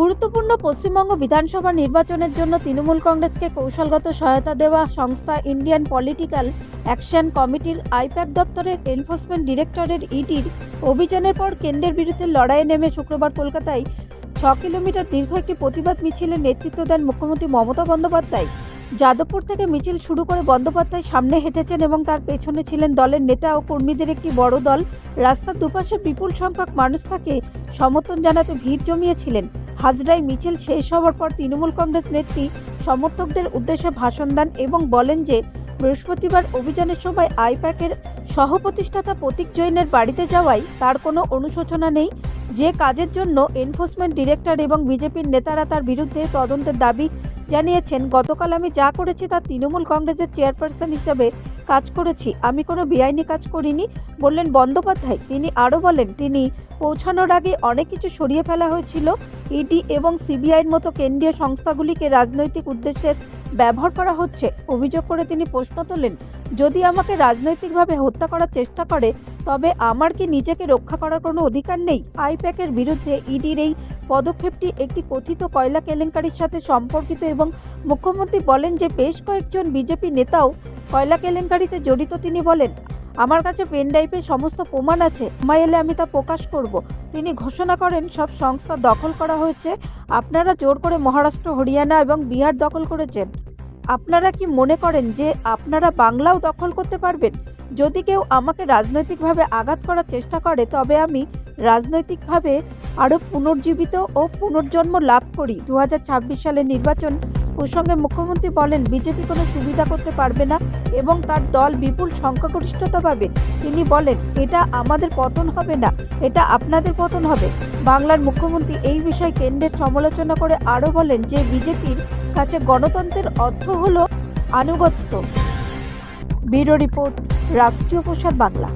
গুরুত্বপূর্ণ পশ্চিমবঙ্গ বিধানসভা নির্বাচনের জন্য তৃণমূল কংগ্রেসকে কৌশলগত সহায়তা দেওয়া সংস্থা ইন্ডিয়ান পলিটিক্যাল অ্যাকশন কমিটির আইপ্যাক দপ্তরের এনফোর্সমেন্ট ডিরেক্টরের ইডির অভিযানের পর কেন্দ্রের বিরুদ্ধে লড়াইয়ে নেমে শুক্রবার কলকাতায় ছ কিলোমিটার দীর্ঘ একটি প্রতিবাদ মিছিলের নেতৃত্ব দেন মুখ্যমন্ত্রী মমতা বন্দ্যোপাধ্যায়। যাদবপুর থেকে মিছিল শুরু করে বন্দ্যোপাধ্যায় সামনে হেঁটেছেন এবং তার পেছনে ছিলেন দলের নেতা ও কর্মীদের একটি বড় দল। রাস্তার দুপাশে বিপুল সংখ্যক মানুষ তাকে সমর্থন জানাতে ভিড় জমিয়েছিলেন। হাজরায় মিছিল শেষ হওয়ার পর তৃণমূল কংগ্রেস নেত্রী সমর্থকদের উদ্দেশ্যে ভাষণ দেন এবং বলেন যে, বৃহস্পতিবার অভিযানের সময় আইপ্যাকের সহপ্রতিষ্ঠাতা প্রতীক জৈনের বাড়িতে যাওয়ায় তার কোনো অনুশোচনা নেই। যে কাজের জন্য এনফোর্সমেন্ট ডিরেক্টর এবং বিজেপির নেতারা তার বিরুদ্ধে তদন্তের দাবি জানিয়েছেন, গতকাল আমি যা করেছি তা তৃণমূল কংগ্রেসের চেয়ারপারসন হিসেবে কাজ করেছি। আমি কোনো বেআইনি কাজ করিনি, বললেন বন্দ্যোপাধ্যায়। তিনি আরও বলেন, তিনি পৌঁছানোর আগে অনেক কিছু সরিয়ে ফেলা হয়েছিল। ইডি এবং সিবিআইয়ের মতো কেন্দ্রীয় সংস্থাগুলিকে রাজনৈতিক উদ্দেশ্যে ব্যবহার করা হচ্ছে। অভিযোগ করে তিনি প্রশ্ন তোলেন, যদি আমাকে রাজনৈতিকভাবে হত্যা করার চেষ্টা করে, তবে আমার কি নিজেকে রক্ষা করার কোনো অধিকার নেই? আইপ্যাকের বিরুদ্ধে ইডির এই পদক্ষেপটি একটি কথিত কয়লা কেলেঙ্কারির সাথে সম্পর্কিত এবং মুখ্যমন্ত্রী বলেন যে বেশ কয়েকজন বিজেপি নেতাও কয়লা কেলেঙ্কারিতে জড়িত তিনি বলেন আমার কাছে পেন ড্রাইভের সমস্ত প্রমাণ আছে। সময় এলে আমি তা প্রকাশ করব। তিনি ঘোষণা করেন, সব সংস্থা দখল করা হয়েছে। আপনারা জোর করে মহারাষ্ট্র, হরিয়ানা এবং বিহার দখল করেছেন। আপনারা কি মনে করেন যে আপনারা বাংলাও দখল করতে পারবেন? যদি কেউ আমাকে রাজনৈতিকভাবে আঘাত করার চেষ্টা করে, তবে আমি রাজনৈতিকভাবে আরও পুনর্জীবিত ও পুনর্জন্ম লাভ করি। দু হাজার ছাব্বিশ সালের নির্বাচন প্রসঙ্গে মুখ্যমন্ত্রী বলেন, বিজেপি কোনো সুবিধা করতে পারবে না এবং তার দল বিপুল সংখ্যাগরিষ্ঠতা পাবে তিনি বলেন, এটা আমাদের পতন হবে না, এটা আপনাদের পতন হবে। বাংলার মুখ্যমন্ত্রী এই বিষয়ে কেন্দ্রের সমালোচনা করে আরও বলেন যে, বিজেপির কাছে গণতন্ত্রের অর্থ হল আনুগত্য। ব্যুরো রিপোর্ট, রাষ্ট্রীয় প্রসার বাংলা।